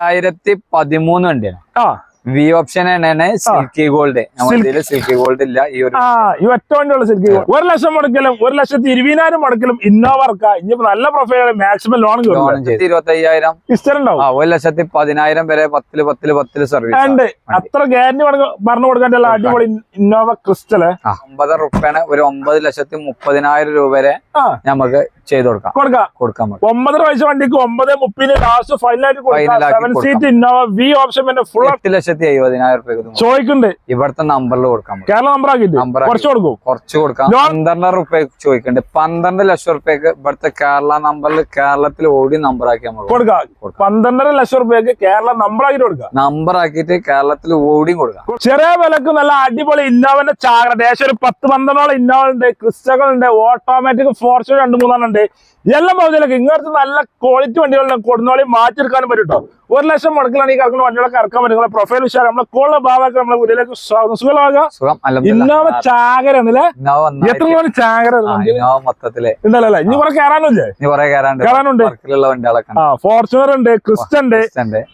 ആയിരത്തി പതിമൂന്ന് വണ്ടിയാണ്. ആ വി ഓപ്ഷൻ തന്നെയാണ് സിൽക്കി ഗോൾഡ് നമ്മുടെ സിൽക്കി ഗോൾഡ് ഇല്ല. ഈ ഒരു ഈ ഒറ്റ വണ്ടിയുള്ള ഗോൾഡ് ഒരു ലക്ഷം മുടക്കലും ഒരു ലക്ഷത്തി ഇരുപതിനായിരം മുടക്കലും ഇന്നോവ ഇറക്കാം ഇനിയിപ്പോ നല്ല പ്രൊഫൈൽ മാക്സിമം ലോൺ ഇരുപത്തയ്യായിരം. ഇരുപത്തി അയ്യായിരം ഒരു ലക്ഷത്തി പതിനായിരം വരെ പത്തിൽ പത്തിൽ പത്തിൽ സർവീസ് ഉണ്ട്. അത്ര ഗ്യാരണ്ടി പറഞ്ഞു കൊടുക്കാൻ അടിപൊളി ഇന്നോവ ക്രിസ്റ്റൽ ഒമ്പത് റുപ്യാണ്. ഒരു ഒമ്പത് ലക്ഷത്തി മുപ്പതിനായിരം രൂപ വരെ നമുക്ക് ചെയ്ത് കൊടുക്കാം. കൊടുക്കാം. കൊടുക്കാൻ പറ്റും ഒമ്പതര വയസ്സ് വണ്ടിക്ക് ഒമ്പത് മുപ്പതിന് ലാസ്റ്റ് ഫൈനലായിട്ട് കൊടുക്കാം. സെവൻ കൊടുക്കാം. സീറ്റ് ഇന്നോവ വി ഓപ്ഷൻ പിന്നെ ഫുൾ എട്ട് ലക്ഷത്തി എഴുപതിനായിരം രൂപ ചോദിക്കുന്നുണ്ട് ഇവിടുത്തെ നമ്പറിൽ കൊടുക്കാൻ പറ്റും. കേരള നമ്പർ ആക്കി. നമ്പർ. കുറച്ച് കൊടുക്കും. കുറച്ച് കൊടുക്കാം. പന്ത്രണ്ടര പന്ത്രണ്ട് റുപ്യ ചോദിക്കുന്നുണ്ട് പന്ത്രണ്ട് ലക്ഷം റുപ്യക്ക് ഇവിടുത്തെ കേരള നമ്പറിൽ കേരളത്തിൽ ഓടി നമ്പർ ആക്കി നമ്മൾ കൊടുക്കാം. കൊടുക്കാം. പന്ത്രണ്ടര ലക്ഷം റുപ്യക്ക് കേരള നമ്പർ ആക്കിട്ട് കൊടുക്കാം. നമ്പർ ആക്കിയിട്ട് കേരളത്തിൽ ഓടിയും കൊടുക്കാം. ചെറിയ വിലക്ക് നല്ല അടിപൊളി ഇന്നോവന്റെ ചാകര. ഏകദേശം ഒരു പത്ത് പന്ത്രണ്ടോളം ഇന്നോവ ഉണ്ട് ക്രിസ്റ്റകൾ ഉണ്ട് ഓട്ടോമാറ്റിക് ഫോർച്യൂൺ രണ്ട് മൂന്നെണ്ണം ഉണ്ട്. എല്ലാം പോകുന്നില്ല ഇങ്ങനത്തെ നല്ല ക്വാളിറ്റി വണ്ടികളുണ്ട് കൊടുന്നോളി മാറ്റിയെടുക്കാനും പറ്റും കേട്ടോ ഒരു ലക്ഷം മുടക്കിലാണ് ഈ കറക്കുന്ന വണ്ടികളൊക്കെ ഇറക്കാൻ പറ്റും നിങ്ങളെ പ്രൊഫൈൽ വിശാലം നമ്മളെ കോള ഭാഗമൊക്കെ നമ്മളെ വീട്ടിലേക്ക് സ്വാഗതം. സുഖമാകാം ഇന്നോവ ചാകര ആണല്ലേ ഇന്നോവ എത്ര ചാകര മൊത്തത്തിൽ. ഉണ്ടല്ലോ ഇനി കുറെ കയറാനില്ലേ കയറാനുണ്ട്. ഫോർച്യൂണർ ഉണ്ട്. ക്രിസ്റ്റ ഉണ്ട്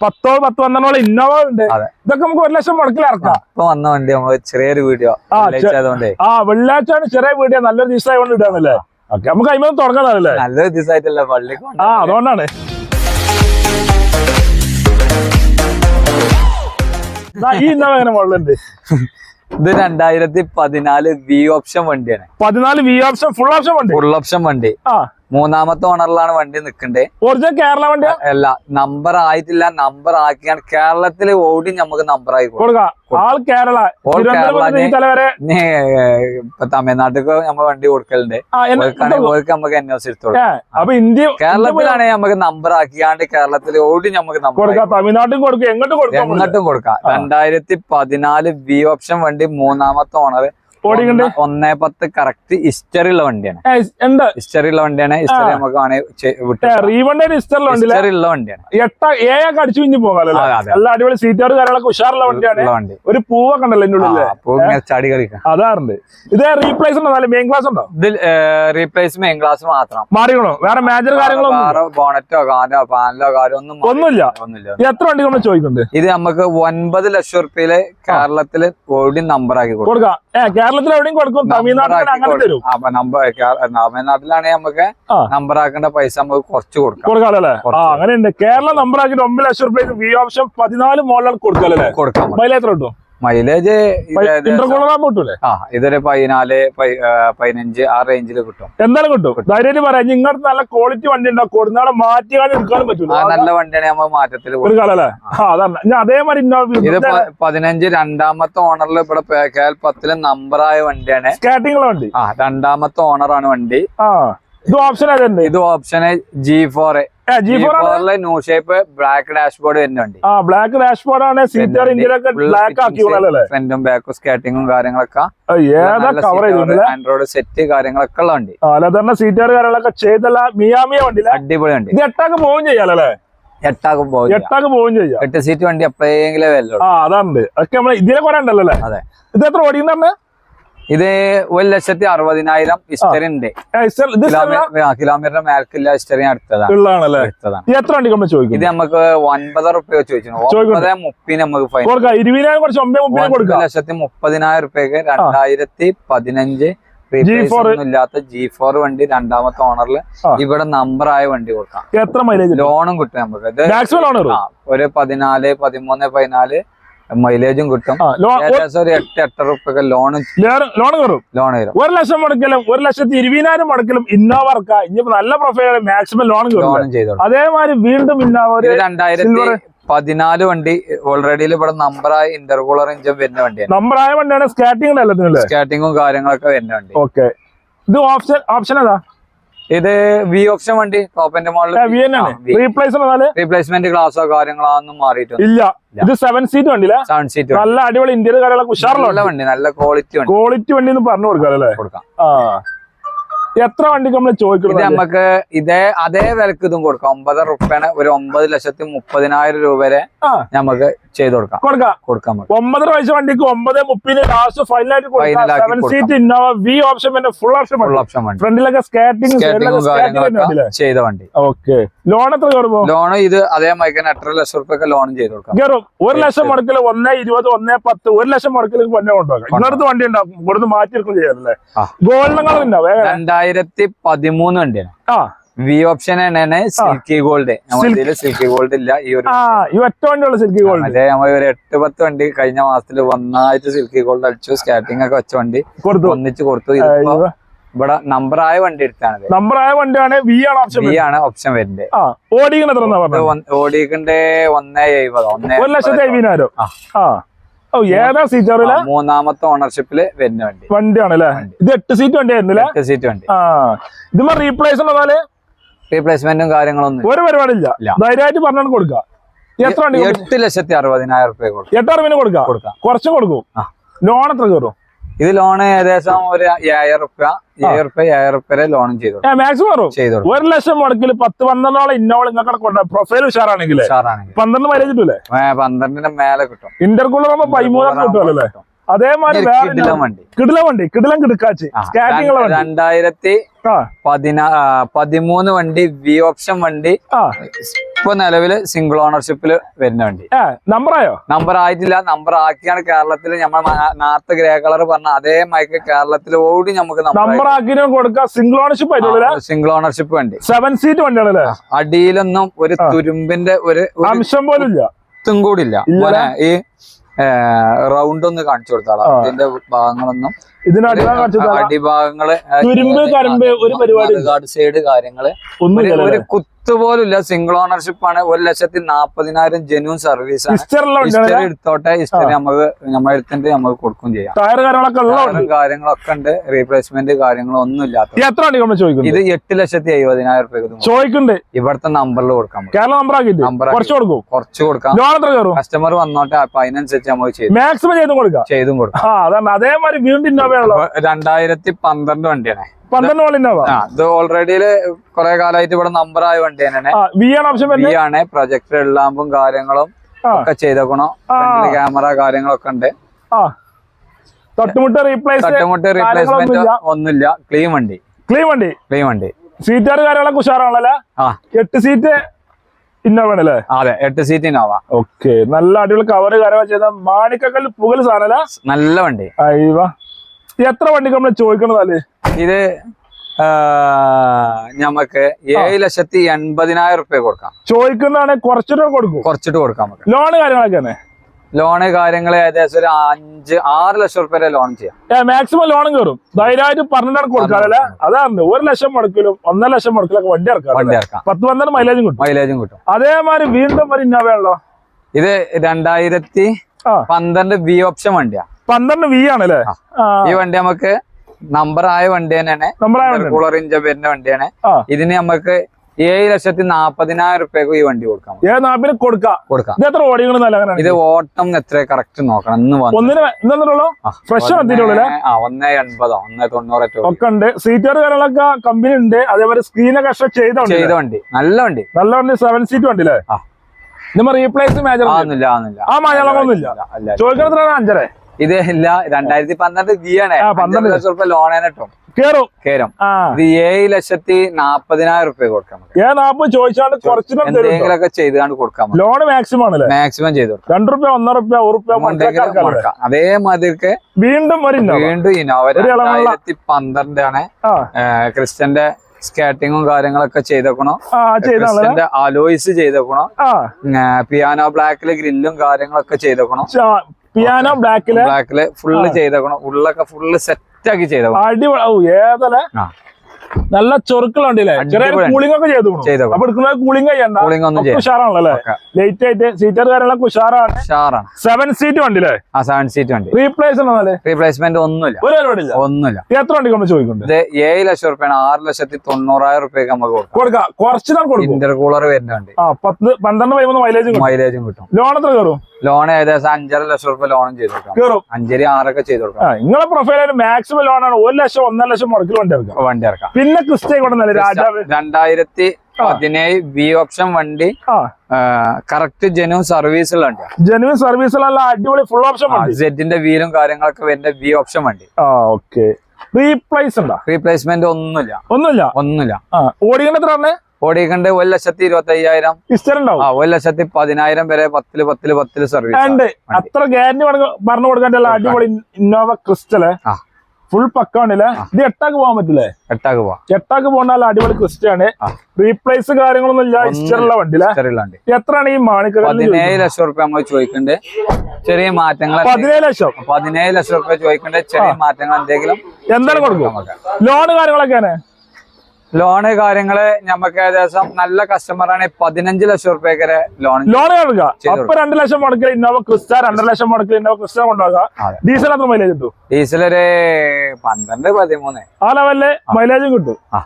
പത്തോ പത്ത് പന്ത്രണ്ടോളം ഇന്നോവ ഉണ്ട്. ഇതൊക്കെ നമുക്ക് ഒരു ലക്ഷം മുടക്കിൽ ഇറക്കാം. ഇപ്പൊ വന്ന വണ്ടി നമ്മൾ ചെറിയൊരു വീഡിയോ ആ, വെള്ളിയാഴ്ച ആ വെള്ളിയാഴ്ചയാണ് ചെറിയ വീഡിയോ. നല്ലൊരു ദിവസമായി കൊണ്ട് ഇടാന്നല്ലേ? ഓക്കെ നമുക്ക് അതിമ തുടങ്ങാനല്ലേ നല്ലൊരു ദിവസമായിട്ടല്ലേ പള്ളിക്ക് ആ അതുകൊണ്ടാണ്. ഈ മോഡലുണ്ട് ഇത് രണ്ടായിരത്തി പതിനാല് വി ഓപ്ഷൻ വണ്ടിയാണ്. പതിനാല് വി ഓപ്ഷൻ ഫുൾ ഓപ്ഷൻ വണ്ടി? ഫുൾ ഓപ്ഷൻ വണ്ടി. ആ. മൂന്നാമത്തെ ഓണറിലാണ് വണ്ടി നിൽക്കണ്ടേ ഒറിജിനൽ കേരള വണ്ടി അല്ല നമ്പർ ആയിട്ടില്ല നമ്പർ ആക്കിയാണ്. കേരളത്തിൽ ഓടി നമുക്ക് നമ്പർ ആയി ആൾ കേരള. ഇപ്പൊ തമിഴ്നാട്ടിലേക്ക് നമ്മൾ വണ്ടി കൊടുക്കലുണ്ട്. നമുക്ക് എൻ എസ് എടുത്തോളാം കേരളത്തിലാണെങ്കിൽ നമുക്ക് നമ്പർ ആക്കിയാണ്ട് കേരളത്തിൽ ഓടി നമുക്ക് നമ്പർ കൊടുക്കാം. തമിഴ്നാട്ടിലും കൊടുക്കും. എങ്ങോട്ടും കൊടുക്കാം രണ്ടായിരത്തി പതിനാല് ബി ഓപ്ഷൻ വണ്ടി മൂന്നാമത്തെ ഓണർ ഒന്നേ പത്ത് കറക്റ്റ് ഹിസ്റ്ററി ഉള്ള വണ്ടിയാണ്. ഉണ്ട് ഹിസ്റ്ററി ഉള്ള വണ്ടിയാണ്. ഹിസ്റ്ററി നമുക്ക് ഹിസ്റ്ററി ഉള്ള വണ്ടിയാണ്. എട്ട ഏഴൊക്കെ അടിച്ചു പിഞ്ഞു പോകാമല്ലോ. നല്ല അടിപൊളി സീറ്റുകാർ കാര്യങ്ങളൊക്കെ ഉഷാറുള്ള വണ്ടിയാണ്. ഒരു പൂവൊക്കെ ഉണ്ടല്ലോ എന്റെ ഉള്ളിൽ ചാടി കളിക്കാം അതാറുണ്ട്. ഇത് റീപ്ലേസ് ഉണ്ടോ? മെയിൻ ക്ലാസ് ഉണ്ടോ? ഇതിൽ റീപ്ലേസ് മെയിൻ ക്ലാസ് മാത്രം. മാറിക്കണോ? വേറെ മേജർ കാര്യങ്ങളോ ബോണറ്റോ കാനോ പാനലോ കാരോ ഒന്നും ഒന്നുമില്ല. ഒന്നുമില്ല. എത്ര വണ്ടി നമ്മൾ ചോദിക്കുന്നുണ്ട് ഇത് നമുക്ക് ഒൻപത് ലക്ഷം റുപ്യയിൽ കേരളത്തിൽ ഓടി നമ്പർ ആക്കി കൊടുക്കും. കേരളത്തിൽ എവിടെയും കൊടുക്കും തമിഴ്നാട്ടിൽ അങ്ങനെ തരും. നമ്പർ തമിഴ്നാട്ടിലാണെങ്കിൽ നമുക്ക് നമ്പർ ആക്കേണ്ട പൈസ നമുക്ക് കുറച്ച് കൊടുക്കാം. കൊടുക്കാമല്ലേ അങ്ങനെയുണ്ട്. കേരള നമ്പർ ആക്കിയിട്ട് ഒമ്പത് ലക്ഷം റുപ്യക്ക് വി ഓപ്ഷൻ പതിനാല് മോഡലാണ് കൊടുക്കാമല്ലേ കൊടുക്കാം എത്ര കിട്ടും? മൈലേജ് കിട്ടൂലേ? ആ ഇതൊരു പതിനാല് പതിനഞ്ച് ആ റേഞ്ചിൽ കിട്ടും. എന്തായാലും കിട്ടും. ധൈര്യം പറയാം നിങ്ങളുടെ നല്ല ക്വാളിറ്റി വണ്ടി ഉണ്ടാവും കൊടുന്നാളെ മാറ്റിയാണ് എടുക്കാനും ആ പറ്റൂല നല്ല വണ്ടിയാണ് നമ്മൾ മാറ്റത്തിൽ അതേമാതിരി ഇത് പതിനഞ്ച് രണ്ടാമത്തെ ഓണറിൽ ഇവിടെ പേക്കാൽ കേൽപ്പത്തിൽ നമ്പറായ വണ്ടിയാണ്. സ്കാറ്റിംഗ് വണ്ടി? ആ രണ്ടാമത്തെ ഓണറാണ് വണ്ടി. ആ. ഇത് ഓപ്ഷൻ ഏതുണ്ട് ഇത് ഓപ്ഷൻ ജി ഫോർ ജി ഫോറിലെ ന്യൂ ഷേപ്പ് ബ്ലാക്ക് ഡാഷ്ബോർഡ് വരുന്ന വണ്ടി. ആ ബ്ലാക്ക് ഡാഷ്ബോർഡ് ആണ്. സീറ്റർ ഇന്ത്യയിലൊക്കെ ബ്ലാക്ക് ആക്കി ഫ്രണ്ടും ബാക്കും സ്കാറ്റിങ്ങും കാര്യങ്ങളൊക്കെ. ആൻഡ്രോയിഡ് സെറ്റ് കാര്യങ്ങളൊക്കെ ഉള്ള വണ്ടി. അല്ലാതെ സീറ്റർ കാര്യങ്ങളൊക്കെ ചെയ്തല്ല. മിയാമിയ വണ്ടി അടിപൊളി വണ്ടി. ഇത് എട്ടാക്ക് പോവും ചെയ്യാലല്ലേ എട്ടാക്കും പോകും എട്ടാക്ക് പോവും ചെയ്യാം. എട്ട് സീറ്റ് വണ്ടി എപ്പോഴെങ്കിലും വല്ലോ ആ അതാണ്ട് അതൊക്കെ നമ്മൾ ഇതിലെ കുറെ ഉണ്ടല്ലോ അതെ. ഇത് എത്ര ഓടിയുണ്ട് ഇത് ഒരു ലക്ഷത്തി അറുപതിനായിരം ഹിസ്റ്ററി ഉണ്ട്. കിലോമീറ്റർ മേൽക്കില്ല ഹിസ്റ്ററി അടുത്തതാണ്. എത്ര വണ്ടി നമ്മൾ ചോദിക്കും ഇത് നമുക്ക് ഒൻപത് റുപ്യ ചോദിച്ചു ഒൻപത് മുപ്പതിന് നമുക്ക് ഫൈൻ ഒൻപത് ലക്ഷത്തി മുപ്പതിനായിരം റുപ്യക്ക് രണ്ടായിരത്തി പതിനഞ്ച് G4. ഇല്ലാത്ത ജി ഫോർ വണ്ടി രണ്ടാമത്തെ ഓണറിൽ. ഇവിടെ നമ്പർ ആയ വണ്ടി കൊടുക്കാം. എത്ര മൈലേജ് ലോണും കിട്ടും നമുക്ക്. ഇത് ഒരു പതിനാല് പതിമൂന്ന് പതിനാല് മൈലേജും കിട്ടും. ഏകദേശം ഒരു എട്ട് എട്ടര റുപ്യൊക്കെ ലോണും ലോൺ കയറും? ലോൺ ഒരു ലക്ഷം മുടക്കലും ഒരു ലക്ഷത്തി ഇരുപതിനായിരം മുടക്കലും ഇന്നോവ ഇറക്കാം ഇനിയിപ്പോ നല്ല പ്രൊഫൈൽ മാക്സിമം ലോൺ ലോണും ചെയ്തോളൂ അതേമാതിരി വീണ്ടും ഇന്നോവ ഒരു ഇത് രണ്ടായിരത്തി. പതിനാല് വണ്ടി ഓൾറെഡി ഇവിടെ നമ്പറായ ഇന്റർകൂളർ ഇഞ്ചൻ വരുന്ന വണ്ടിയാണ്. നമ്പറായ വണ്ടിയാണ് സ്കാറ്റിംഗ് സ്കാറ്റിംഗും സ്കാറ്റിങ്ങും കാര്യങ്ങളൊക്കെ വരുന്ന വണ്ടി. ഓക്കെ ഇത് ഓപ്ഷൻ ഓപ്ഷൻ ഏതാ? ഇത് വി ഓപ്ഷൻ വണ്ടി ടോപ്പിന്റെ റീപ്ലേസ്മെന്റ് ഗ്ലാസോ കാര്യങ്ങളോ ഒന്നും മാറിയിട്ടുണ്ട് ഇല്ല. ഇത് സെവൻ സീറ്റ് വണ്ടി സെവൻ സീറ്റ് നല്ല അടിപൊളി ഇന്ത്യയിൽ കാര്യങ്ങളൊക്കെ ഉഷാറുള്ള വണ്ടി. നല്ല ക്വാളിറ്റി വണ്ടി. ക്വാളിറ്റി വണ്ടി എന്ന് പറഞ്ഞു കൊടുക്കാം എത്ര വണ്ടി നമ്മൾ ചോദിക്കുന്നത് നമുക്ക് ഇതേ അതേ വിലക്ക് ഇതും കൊടുക്കാം. ഒമ്പത് റുപ്യാണ് ഒരു ഒമ്പത് ലക്ഷത്തി മുപ്പതിനായിരം രൂപ വരെ. നമുക്ക് ചെയ്ത് കൊടുക്കാം. കൊടുക്കാം. കൊടുക്കാം ഒമ്പതര വയസ്സ് വണ്ടിക്ക് ഒമ്പത് മുപ്പതിന് ലാസ്റ്റ് ഫൈനലായിട്ട് കൊടുക്കാം. Seven seat Innova V option പിന്നെ ഫുൾ ഓപ്ഷൻ ഫുൾ ഓപ്ഷൻ വണ്ടി. ഫ്രണ്ടിലൊക്കെ സ്കേറ്റിംഗ് ചെയ്ത വണ്ടി. ഓക്കെ ലോൺ എത്ര കയറുമ്പോ ലോൺ ഇത് അതേ മൈക്കന്നെ എട്ടര ലക്ഷം റുപ്യൊക്കെ ലോൺ ചെയ്ത് കൊടുക്കാം. കയറും. ഒരു ലക്ഷം മുടക്കിൽ ഒന്നേ ഇരുപത് ഒന്നേ പത്ത് ഒരു ലക്ഷം മുടക്കിൽ പൊന്നെ കൊണ്ടുപോകാം. ഇന്നടുത്ത് വണ്ടി ഉണ്ടാക്കും. ഇവിടുന്ന് മാറ്റി എടുക്കും ചെയ്യാറല്ലേ ആ. ഗോൾഡൻ കളർ ഉണ്ടാവും രണ്ടായിരത്തി പതിമൂന്ന് വണ്ടിയാണ്. ആ. വി ഓപ്ഷൻ തന്നെയാണ് സിൽക്കി ഗോൾഡ് നമ്മുടെ സിൽക്കി ഗോൾഡ് ഇല്ല ഈ ഒരു ഈ ഒറ്റ വണ്ടിയുള്ള സിൽക്കി ഗോൾഡ് അല്ലെ നമ്മൾ ഒരു എട്ട് പത്ത് വണ്ടി കഴിഞ്ഞ മാസത്തിൽ വന്നായിട്ട് സിൽക്കി ഗോൾഡ് അടിച്ചു സ്കാറ്റിംഗ് ഒക്കെ വെച്ച വണ്ടി കൊടുത്തു. ഒന്നിച്ച് കൊടുത്തു. ഇവിടെ നമ്പർ ആയ വണ്ടി എടുത്താണ് നമ്പർ ആയ വണ്ടിയാണ് വി ആണ് ഓപ്ഷൻ വി ആണ് ഓപ്ഷൻ വരുന്നത്. ആ ഓടിക്കുന്ന എത്ര എന്നാ പറഞ്ഞത്? ഓടിക്കണ്ടേ ഒന്നേ എഴുപതോ ഒന്നേ ഒരു ലക്ഷത്തി എഴുപതിനായിരം. ഏതാ സീറ്റ് മൂന്നാമത്തെ ഓണർഷിപ്പിൽ വരുന്ന വണ്ടി. വണ്ടിയാണ് അല്ലേ ഇത് എട്ട് സീറ്റ് വണ്ടി ആയിരുന്നില്ല? എട്ട് സീറ്റ് വണ്ടി. ആ. റീപ്ലേസ് ഉള്ളതാൽ റീപ്ലേസ്മെന്റും കാര്യങ്ങളൊന്നും ഒരു പരിപാടിയില്ല. ധൈര്യമായിട്ട് പറഞ്ഞാണ് കൊടുക്കുക. എത്ര എട്ട് ലക്ഷത്തി അറുപതിനായിരം റുപ്യ കൊടുക്കും. എട്ടായിരം രൂപ കൊടുക്കാം കൊടുക്കാം. കുറച്ചും കൊടുക്കും. ലോൺ എത്ര കയറും? ഇത് ലോൺ ഏകദേശം ഒരു ഏഴായിരം റുപ്യ ഏഴ് റുപ്യ ഏഴായിരം റുപ്യ ലോണും ചെയ്തു. മാക്സിമം ചെയ്തു ഒരു ലക്ഷം മുടക്കിൽ പത്ത് പന്ത്രണ്ടോളം ഇന്നോളം കൊണ്ട പ്രൊഫൈൽ ഉഷാറാണെങ്കിൽ പന്ത്രണ്ട് മൈലേജ് കിട്ടൂലേ? പന്ത്രണ്ടിന്റെ മേലെ കിട്ടും. ഇന്റർകൂളർ ആകുമ്പോ പതിമൂന്നൊക്കെ കിട്ടുമല്ലോ. അതേമാതിരി കിടിലം വണ്ടി. കിടിലം വണ്ടി കിടിലം കിടക്കാച്ച്. സ്കാറ്റിംഗ് രണ്ടായിരത്തി പതിനാ പതിമൂന്ന് വണ്ടി വി ഓപ്ഷൻ വണ്ടി. ഇപ്പൊ നിലവിൽ സിംഗിൾ ഓണർഷിപ്പിൽ വരുന്ന വണ്ടി. നമ്പറായോ നമ്പർ ആയിട്ടില്ല. നമ്പർ ആക്കിയാണ് കേരളത്തിൽ നമ്മൾ നാർത്ത് ഗ്രേ കളർ പറഞ്ഞ അതേ മൈക്ക് കേരളത്തിൽ ഓടി നമുക്ക് നമ്പർ കൊടുക്കാം. സിംഗിൾ ഓണർഷിപ്പ് സിംഗിൾ ഓണർഷിപ്പ് വണ്ടി. സെവൻ സീറ്റ് വണ്ടിയാണല്ലേ അടിയിലൊന്നും ഒരു തുരുമ്പിന്റെ ഒരു അംശം പോലും കൂടില്ല. ഈ റൗണ്ട് ഒന്ന് കാണിച്ചു കൊടുത്താളാം. ഇതിന്റെ ഭാഗങ്ങളൊന്നും അടിഭാഗങ്ങൾ കരമ്പ് ഒരു പരിപാടി. സൈഡ് കാര്യങ്ങൾ. ഒരു- ഇല്ല കുത്ത് പോലും ഇല്ല സിംഗിൾ ഓണർഷിപ്പ് ആണ്. ഒരു ലക്ഷത്തി നാപ്പതിനായിരം ജെന്യൂൻ സർവീസ് ഹിസ്റ്ററി എടുത്തോട്ടെ. ഹിസ്റ്ററി നമുക്ക് നമ്മൾ എടുത്തിട്ട് നമുക്ക് കൊടുക്കും ചെയ്യാം. കാര്യങ്ങളൊക്കെ ഉള്ള ടയറും കാര്യങ്ങളൊക്കെ ഉണ്ട്. റീപ്ലേസ്മെന്റ് കാര്യങ്ങളും ഒന്നും ഇല്ലാത്ത നമ്മൾ ഇത് എട്ട് ലക്ഷത്തി എഴുപതിനായിരം രൂപ ചോദിക്കുന്നുണ്ട്. ഇവിടുത്തെ നമ്പറിൽ കൊടുക്കാം നമ്പർ കുറച്ച് കൊടുക്കും? കസ്റ്റമർ വന്നോട്ടെ. അപ്പൊ അതിനനുസരിച്ച് നമുക്ക് ചെയ്ത് മാക്സിമം ചെയ്തും കൊടുക്കാം? ചെയ്തും അതേമാതിരി വീണ്ടും രണ്ടായിരത്തി പന്ത്രണ്ട് വണ്ടിയാണ്. ഇത് ഓൾറെഡി കുറെ കാലമായിട്ട് ഇവിടെ നമ്പർ ആയ വണ്ടി വി ആണ് പ്രൊജക്ടർ ലാമ്പും കാര്യങ്ങളും ഒക്കെ ചെയ്തേക്കണോ. ക്യാമറ കാര്യങ്ങളൊക്കെ ഉണ്ട്. തട്ടുമുട്ട റീപ്ലേസ് തട്ടുമുട്ട് റീപ്ലേസ്മെന്റ് ഒന്നുമില്ല. ക്ലീൻ വണ്ടി. ക്ലീൻ വണ്ടി? ക്ലീൻ വണ്ടി. സീറ്റാറ് കാര്യങ്ങളൊക്കെ ഉഷാറാണല്ലേ? എട്ട് സീറ്റ് ഇന്നോവണല്ലേ അതെ എട്ട് സീറ്റ് ഇന്നോവ ഓക്കെ നല്ല അടിപൊളി കവർ കാര്യങ്ങൾ ചെയ്ത മാണിക്കക്കല്ല് പുകൽ സാധനല്ല? നല്ല വണ്ടി. അയ്യവ. എത്ര വണ്ടി നമ്മൾ ചോദിക്കണതല്ലേ ഇത് നമുക്ക് ഞമ്മക്ക് ഏഴ് ലക്ഷത്തി എൺപതിനായിരം റുപ്യ കൊടുക്കാം. ചോദിക്കുന്നതാണ് കുറച്ചിട്ട് കൊടുക്കും. കുറച്ചിട്ട് കൊടുക്കാം നമുക്ക്. ലോണ് കാര്യങ്ങളൊക്കെ തന്നെ? ലോണ് കാര്യങ്ങൾ ഏകദേശം ഒരു അഞ്ച് ആറ് ലക്ഷം റുപ്യ ലോൺ ചെയ്യാം. മാക്സിമം ലോണും കയറും. ധൈര്യമായിട്ട് പറഞ്ഞിട്ട് കൊടുക്കാറില്ല അതാണ് ഒരു ലക്ഷം മുടക്കിലും ഒന്നര ലക്ഷം മുടക്കലൊക്കെ വണ്ടി ഇറക്കാം. വണ്ടി ഇറക്കാം. പത്ത് പന്ത്രണ്ട് മൈലേജും കിട്ടും. മൈലേജും കിട്ടും. അതേമാതിരി വീണ്ടും ഒരു ഇന്നോവയാണല്ലോ. ഇത് രണ്ടായിരത്തി പന്ത്രണ്ട് ബി ഓപ്ഷൻ വണ്ടിയാ. പന്ത്രണ്ട് വി ആണ് അല്ലേ ഈ വണ്ടി നമുക്ക് നമ്പർ ആയ വണ്ടി തന്നെയാണ്. കൂളർ ഇഞ്ച പേരിന്റെ വണ്ടിയാണ്. ഇതിന് നമുക്ക് ഏഴ് ലക്ഷത്തി നാപ്പതിനായിരം റുപ്യക്ക് ഈ വണ്ടി കൊടുക്കാം. ഏഴ് നാപ്പിന് കൊടുക്കാം. കൊടുക്കാം. ഇത് എത്ര അങ്ങനെ ഇത് ഓട്ടം എത്ര കറക്റ്റ് നോക്കണം. ഇന്ന് ഫ്രഷ് ഒന്നേ- എൺപതോ ഒന്നേ തൊണ്ണൂറോ ഒക്കെ ഉണ്ട്. സീറ്റർ കാര്യങ്ങളൊക്കെ കമ്പനി ഉണ്ട്. അതേപോലെ സ്ക്രീനൊക്കെ ചെയ്ത വണ്ടി നല്ല വണ്ടി. നല്ല വണ്ടി സെവൻ സീറ്റ് വണ്ടി അല്ലേ? റീപ്ലേസ് മേജർ ആ മലയാളമൊന്നുമില്ല ഒന്നുമില്ല. ചോദിക്കണത്ര അഞ്ചര? ഇത് ഇല്ല രണ്ടായിരത്തി പന്ത്രണ്ട് വി ആണ് പന്ത്രണ്ട്. ലക്ഷം റുപ്യ ലോൺ കിട്ടും. കേറും. കേറും. ഇത് ഏഴ് ലക്ഷത്തി നാപ്പതിനായിരം റുപ്യ കൊടുക്കാം. ഏ നാപ്പത് ചോദിച്ചാണ്ട് കുറച്ച് എന്തെങ്കിലുമൊക്കെ ചെയ്താണ്ട് കൊടുക്കാം ലോൺ മാക്സിമം ആണല്ലേ? മാക്സിമം ചെയ്ത് കൊടുക്കാം. രണ്ടു റുപ്യ ഒന്നര റുപ്യ ഒരു റുപ്യ ഉണ്ടെങ്കിൽ കൊടുക്കാം. അതേമാതിരിക്ക് വീണ്ടും ഇന്നോവ. വീണ്ടും ഇളവുള്ള- രണ്ടായിരത്തി പന്ത്രണ്ടാണ് ക്രിസ്ത്യന്റെ സ്കേറ്റിങ്ങും കാര്യങ്ങളൊക്കെ ചെയ്തേക്കണോ. ക്രിസ്ത്യന്റെ അലോയ്സ് ചെയ്തേക്കണോ. പിയാനോ ബ്ലാക്കിൽ ഗ്രില്ലും കാര്യങ്ങളൊക്കെ ചെയ്തേക്കണോ. പിയാനോ ബ്ലാക്കിൽ ബ്ലാക്കിൽ ഫുള്ള് ചെയ്തേക്കണം. ഉള്ളൊക്കെ ഫുള്ള് സെറ്റ് ആക്കി ചെയ്തേക്കണം. അടിപൊളി. ഏതല്ലേ? ആ. നല്ല ചൊറുക്കളുണ്ടല്ലേ അടിപൊളി. കൂളിംഗ് ഒക്കെ ചെയ്തു അപ്പൊ എടുക്കുന്നത് കൂളിംഗ് ചെയ്യണ്ട. ഉഷാറാണല്ലേ ലേറ്റ് ആയിട്ട് സീറ്റർ കാര്യങ്ങളൊക്കെ ഉഷാറാണ്. സെവൻ സീറ്റ് വണ്ടില്ലേ സെവൻ സീറ്റ് വണ്ടി. റീപ്ലേസ് റീപ്ലേസ്മെന്റ് ഒന്നുമില്ല. ഒരു പരിപാടിയില്ല ഒന്നുമില്ല. എത്ര വണ്ടി നമ്മൾ ചോദിക്കുന്നുണ്ട്? ഏഴ് ലക്ഷം റുപ്യാണ്. ആറ് ലക്ഷത്തി തൊണ്ണൂറായിരം റുപ്യക്ക് നമുക്ക് കൊടുക്കാം. കൊടുക്കാം. കുറച്ച് നാൾ കൊടുക്കും. ഇന്റർകൂളർ വരുന്നുണ്ട് ആ പത്ത് പന്ത്രണ്ട് പതിമൂന്ന് മൈലേജ് കിട്ടും. മൈലേജും കിട്ടും. ലോൺ എത്ര കയറും? ലോൺ ഏകദേശം അഞ്ചര ലക്ഷം റുപ്യ ലോണും ചെയ്ത് കൊടുക്കാം. അഞ്ചര ആറൊക്കെ ചെയ്ത് കൊടുക്കാം. നിങ്ങളെ പ്രൊഫൈൽ മാക്സിമം ലോൺ ആണ്. ഒരു ലക്ഷം ഒന്നര ലക്ഷം മുടക്കിൽ വണ്ടി ഇറക്കാം. വണ്ടി ഇറക്കാം. പിന്നെ ക്രിസ്റ്റേ കൊടുന്നല്ലേ രാജാവ്? രണ്ടായിരത്തി പതിനേഴ് വി ഓപ്ഷൻ വണ്ടി കറക്റ്റ് ജനു സർവീസിലുണ്ട് ജെനുവിൻ സർവീസിലുള്ള അടിപൊളി ഫുൾ ഓപ്ഷൻ സെറ്റിന്റെ വീലും കാര്യങ്ങളൊക്കെ വരുന്ന വി ഓപ്ഷൻ വണ്ടി. ഓക്കെ റീപ്ലേസ് ഉണ്ടോ? റീപ്ലേസ്മെന്റ് ഒന്നുമില്ല. ഒന്നുമില്ല? ഒന്നുമില്ല. ഓടിക്കണ്ടേ ഓടിക്കേണ്ട എത്ര ആണ് ഓടിക്കണ്ട് ഒരു ലക്ഷത്തി ഇരുപത്തി അയ്യായിരം ഇസ്റ്റർ ഉണ്ടാവും ആ ഒരു ലക്ഷത്തി പതിനായിരം വരെ പത്തിൽ പത്തിൽ പത്തിൽ സർവീസ് അത്ര ഗ്യാരണ്ടി പറഞ്ഞു കൊടുക്കാൻ അടിപൊളി ഇന്നോവ ക്രിസ്റ്റൽ ആ. ഫുൾ പക്കാണല്ലേ ഇത് എട്ടാക്ക് പോകാൻ പറ്റില്ലേ എട്ടാക്ക് പോവാം. എട്ടാക്ക് പോകണ്ട അടിപൊളി ക്രിസ്റ്റാണ്. റീപ്ലേസ് കാര്യങ്ങളൊന്നും ഇല്ല ഇഷ്ടമുള്ള വണ്ടി എത്രയാണ് ഈ മാണിക്ക് പതിനേഴ് ലക്ഷം റുപ്യ നമ്മൾ ചോദിക്കണ്ട്. ചെറിയ മാറ്റങ്ങൾ പതിനേഴ് ലക്ഷം? പതിനേഴ് ലക്ഷം റുപ്യ ചോദിക്കണ്ട്. ചെറിയ മാറ്റങ്ങൾ എന്തെങ്കിലും എന്താണ് കൊടുക്കും? ലോൺ ലോണ് കാര്യങ്ങളൊക്കെയാണ് ലോണ് കാര്യങ്ങൾ നമുക്ക് ഏകദേശം നല്ല കസ്റ്റമറാണ് പതിനഞ്ച് ലക്ഷം റുപ്യക്ക് വരെ ലോൺ ലോൺ കൊടുക്കുക അപ്പൊ രണ്ട് ലക്ഷം മുടക്കിൽ ഇന്നോവ ക്രിസ്റ്റ രണ്ടര ലക്ഷം മുടക്കിൽ ഇന്നോവ ക്രിസ്റ്റ കൊണ്ടുപോകുക ഡീസൽ അത്ര മൈലേജ് കിട്ടും? ഡീസൽ ഒരു പന്ത്രണ്ട് പതിമൂന്ന്. ആ ലെവലിൽ മൈലേജും കിട്ടും. ആ.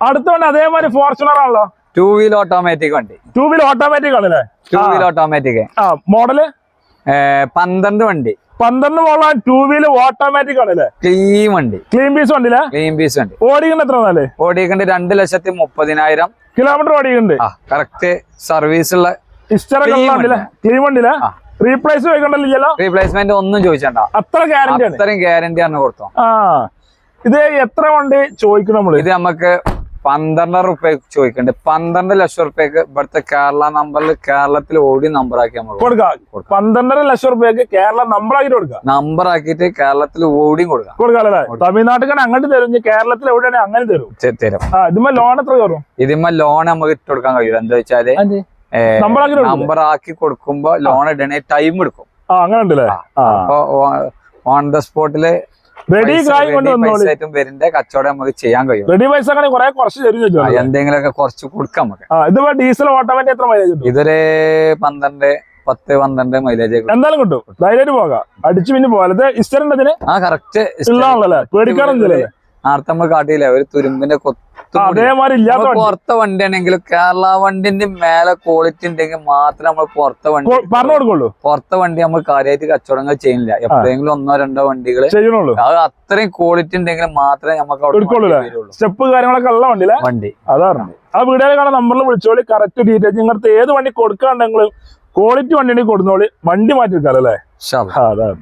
അടുത്ത വണ്ടി അതേമാതിരി ഫോർച്യൂണർ ആണല്ലോ? ടൂ വീൽ ഓട്ടോമാറ്റിക് വണ്ടി. ടൂ വീൽ ഓട്ടോമാറ്റിക് ആണല്ലേ? ടൂ വീൽ ഓട്ടോമാറ്റിക് ആ മോഡൽ പന്ത്രണ്ട് വണ്ടി. പന്ത്രണ്ട് മോളാൻ ടൂ വീലർ ഓട്ടോമാറ്റിക് ആണല്ലേ ക്ലീൻ വണ്ടി. ക്ലീൻ പീസ് വണ്ടിയിലെ? ക്ലീൻ പീസ് വണ്ടി. ഓടിക്കണ്ട എത്ര നാല് ഓടിക്കണ്ട് രണ്ട് ലക്ഷത്തി മുപ്പതിനായിരം. കിലോമീറ്റർ ഓടിക്കണ്ട് കറക്റ്റ് സർവീസ് ഉള്ള ക്ലീൻ വണ്ടിയിലെ. റീപ്ലേസ് റീപ്ലേസ്മെന്റ് ഒന്നും ചോദിച്ചണ്ട. അത്ര ഗ്യാരണ്ടി അത്രയും ഗ്യാരണ്ടി ആണ് കൊടുത്തോ. ആ. ഇത് എത്ര വണ്ടി ചോദിക്കണം ഇത് നമുക്ക് പന്ത്രണ്ടര റുപ്യ ചോദിക്കണ്ട്. പന്ത്രണ്ട് ലക്ഷം റുപ്യക്ക് ഇവിടുത്തെ കേരള നമ്പറിൽ കേരളത്തിൽ ഓടി നമ്പർ ആക്കി നമ്മൾ കൊടുക്കാം. കൊടുക്കാം. പന്ത്രണ്ടര ലക്ഷം റുപ്യക്ക് കേരള നമ്പർ ആക്കിട്ട് കൊടുക്കുക നമ്പർ ആക്കിയിട്ട് കേരളത്തിൽ ഓടിയും കൊടുക്കാം. കൊടുക്കാല്ലേ തമിഴ്നാട്ടിൽ അങ്ങോട്ട് തരും. കേരളത്തിൽ എവിടെയാണെങ്കിൽ അങ്ങനെ തരും. തരും. ഇതിമ്മ ലോൺ എത്ര കയറും? ഇതിമ്മ ലോൺ നമുക്ക് ഇട്ട് കൊടുക്കാൻ കഴിയില്ല. എന്താ വെച്ചാൽ നമ്പർ ആക്കി കൊടുക്കില്ലേ? നമ്പർ കൊടുക്കുമ്പോ ലോൺ ഇടണേ ടൈം എടുക്കും. അങ്ങനെ ഉണ്ടല്ലേ? അപ്പൊ ഓൺ ദ സ്പോട്ടിൽ റെഡി കായ് കൊണ്ട് വന്നോളി. പൈസ വരുന്ന കച്ചവടം നമുക്ക് ചെയ്യാൻ കഴിയും. റെഡി പൈസ അങ്ങനെ കുറെ കുറച്ച് തരും എന്തെങ്കിലുമൊക്കെ കുറച്ച് കൊടുക്കാം നമുക്ക്. ഇതിപ്പോ ഡീസൽ ഓട്ടോമാറ്റിക് എത്ര മൈലേജ് ഇതൊരു പന്ത്രണ്ട് പത്ത് പന്ത്രണ്ട് മൈലേജ് എന്തായാലും കിട്ടും. ധൈര്യമായിട്ട് പോകാം. അടിച്ചു പിന്നെ പോകാം. ഇസ്റ്റർ ഉണ്ടതിന് ആ കറക്റ്റ് ഉള്ളതാണല്ലേ പേടിക്കാറൊന്നുമില്ലല്ലേ നേരത്തെ നമ്മൾ കാട്ടിയില്ല ഒരു തുരുമ്പിന്റെ അതേമാതിരി ഇല്ലാത്ത പുറത്തെ വണ്ടി. ആണെങ്കിലും കേരള വണ്ടിന്റെ മേലെ ക്വാളിറ്റി ഉണ്ടെങ്കിൽ മാത്രം നമ്മൾ പുറത്തെ വണ്ടി പറഞ്ഞു കൊടുക്കുള്ളൂ. പുറത്തെ വണ്ടി നമ്മൾ കാര്യമായിട്ട് കച്ചവടങ്ങൾ ചെയ്യുന്നില്ല. എപ്പോഴെങ്കിലും ഒന്നോ രണ്ടോ വണ്ടികൾ ചെയ്യണുള്ളൂ അത് അത്രയും ക്വാളിറ്റി ഉണ്ടെങ്കിൽ മാത്രമേ നമുക്ക്. സ്റ്റെപ്പ് കാര്യങ്ങളൊക്കെ ഉള്ള വണ്ടി. വണ്ടി അതാണ് ആ വീടുകളിൽ കാണാൻ നമ്പറിൽ വിളിച്ചോളി. കറക്റ്റ് ഡീറ്റെയിൽസ് നിങ്ങൾക്ക് ഏത് വണ്ടി കൊടുക്കാണ്ടെങ്കിലും ക്വാളിറ്റി വണ്ടി കൊടുക്കുന്നോളി വണ്ടി മാറ്റി വെക്കാറല്ലേ അതാണ്